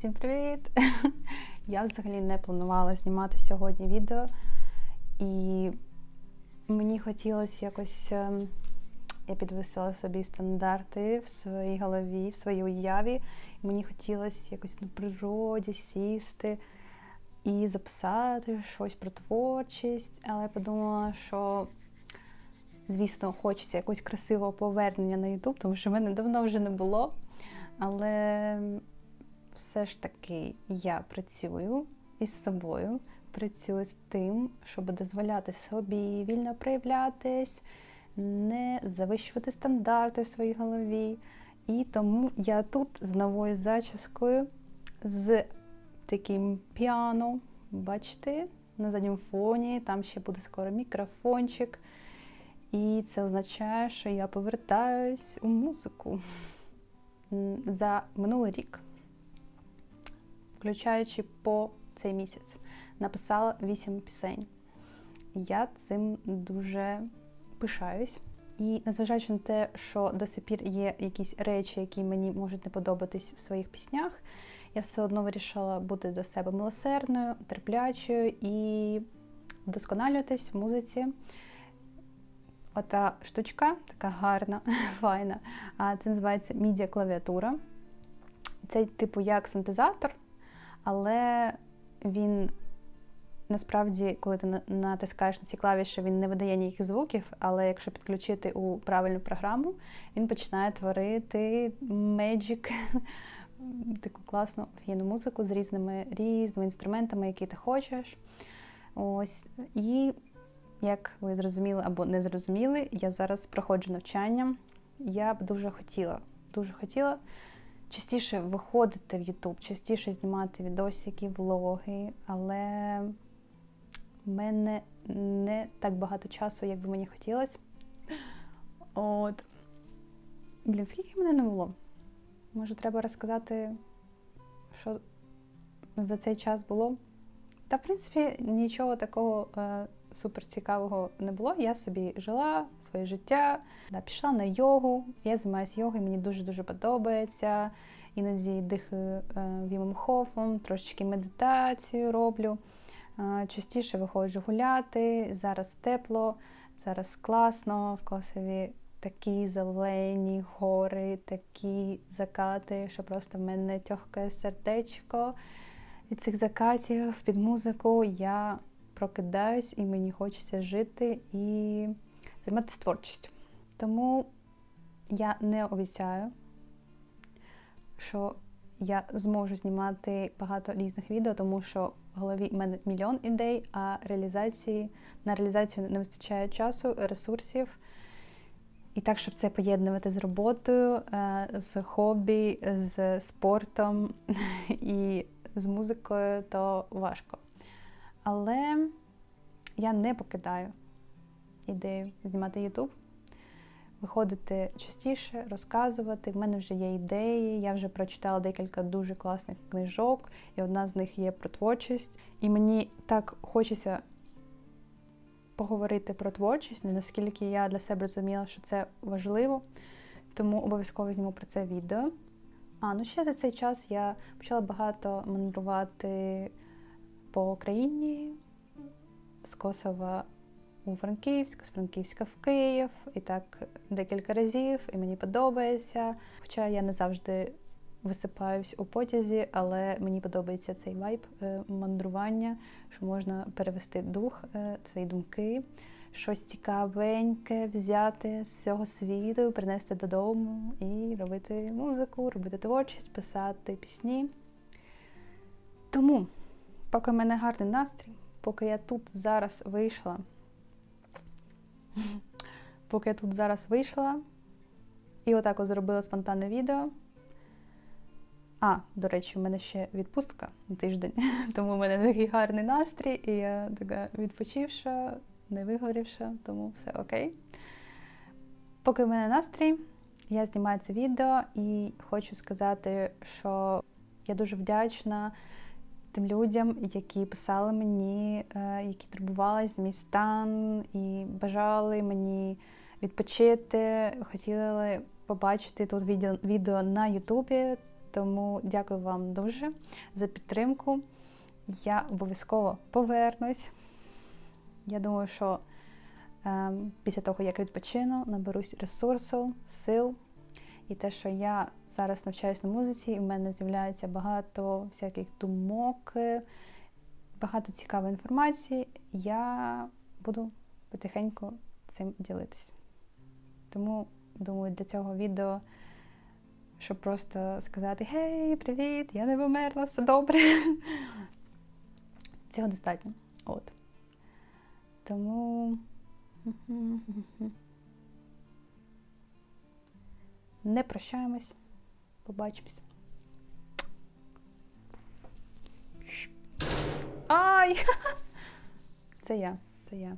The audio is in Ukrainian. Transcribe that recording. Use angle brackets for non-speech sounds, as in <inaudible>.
Всім привіт! <laughs> Я взагалі не планувала знімати сьогодні відео, і мені хотілося якось. ем, Я підвисила собі стандарти в своїй голові, в своїй уяві. І мені хотілося якось на природі сісти і записати щось про творчість, але я подумала, що, звісно, хочеться якогось красивого повернення на YouTube, тому що в мене давно вже не було. Але все ж таки я працюю із собою, працюю з тим, щоб дозволяти собі вільно проявлятись, не завищувати стандарти в своїй голові. І тому я тут з новою зачіскою, з таким піано, бачите, на задньому фоні, там ще буде скоро мікрофончик. І це означає, що я повертаюсь у музику за минулий рік, включаючи по цей місяць, написала 8 пісень. Я цим дуже пишаюсь. І незважаючи на те, що до сих пір є якісь речі, які мені можуть не подобатись в своїх піснях, я все одно вирішила бути до себе милосердною, терплячою і вдосконалюватись в музиці. Ота штучка, така гарна, <laughs> файна, це називається мідіа-клавіатура. Це, типу, як синтезатор, але він насправді, коли ти натискаєш на ці клавіші, він не видає ніяких звуків, але якщо підключити у правильну програму, він починає творити Magic, <laughs> таку класну офігенну музику з різними різними інструментами, які ти хочеш. Ось. І як ви зрозуміли або не зрозуміли, я зараз проходжу навчання. Я б дуже хотіла, дуже хотіла частіше виходити в YouTube, частіше знімати відосики, влоги, але в мене не так багато часу, як би мені хотілося. От. Блін, скільки мене не було? Може, треба розказати, що за цей час було? Та, в принципі, нічого такого е, супер цікавого не було. Я собі жила своє життя, да, пішла на йогу. Я займаюся йогою, мені дуже-дуже подобається. Іноді дихаю е, вімом хофом, трошечки медитацію роблю. Е, частіше виходжу гуляти. Зараз тепло, зараз класно. В Косові такі зелені гори, такі закати, що просто в мене тьохкає сердечко. Від цих закатів під музику я прокидаюсь і мені хочеться жити і займатися творчістю. Тому я не обіцяю, що я зможу знімати багато різних відео, тому що в голові в мене мільйон ідей, а реалізації на реалізацію не вистачає часу, ресурсів. І так, щоб це поєднувати з роботою, е, з хобі, з спортом <laughs> і з музикою, то важко. Але я не покидаю ідею знімати YouTube, виходити частіше, розказувати. В мене вже є ідеї, я вже прочитала декілька дуже класних книжок, і одна з них є про творчість. І мені так хочеться поговорити про творчість, наскільки я для себе зрозуміла, що це важливо, тому обов'язково зніму про це відео. А, ну ще за цей час я почала багато мандрувати по Україні, з Косова у Франківськ, з Франківська в Київ, і так декілька разів, і мені подобається. Хоча я не завжди висипаюсь у потязі, але мені подобається цей вайб е, мандрування, що можна перевести дух, е, свої думки, щось цікавеньке взяти з цього світу, принести додому і робити музику, робити творчість, писати пісні. Тому, поки в мене гарний настрій, поки я тут зараз вийшла, поки я тут зараз вийшла і отак от зробила спонтанне відео. А, до речі, у мене ще відпустка на тиждень, <laughs> тому в мене такий гарний настрій, і я така відпочивша, не вигорівша, тому все окей. Поки в мене настрій, я знімаю це відео і хочу сказати, що я дуже вдячна тим людям, які писали мені, е, які турбувалися за мій стан і бажали мені відпочити, хотіли побачити тут відео, відео на Ютубі, Тому дякую вам дуже за підтримку. Я обов'язково повернусь. Я думаю, що е, після того, як відпочину, наберусь ресурсу, сил. І те, що я зараз навчаюсь на музиці, і в мене з'являється багато всяких думок, е, багато цікавої інформації, я буду потихеньку цим ділитись. Тому, думаю, для цього відео, щоб просто сказати Гей, привіт! Я не вимерла, все добре. <laughs> Цього достатньо. От. Тому. Не прощаємось. Побачимось. Ай! <laughs> Це я, це я.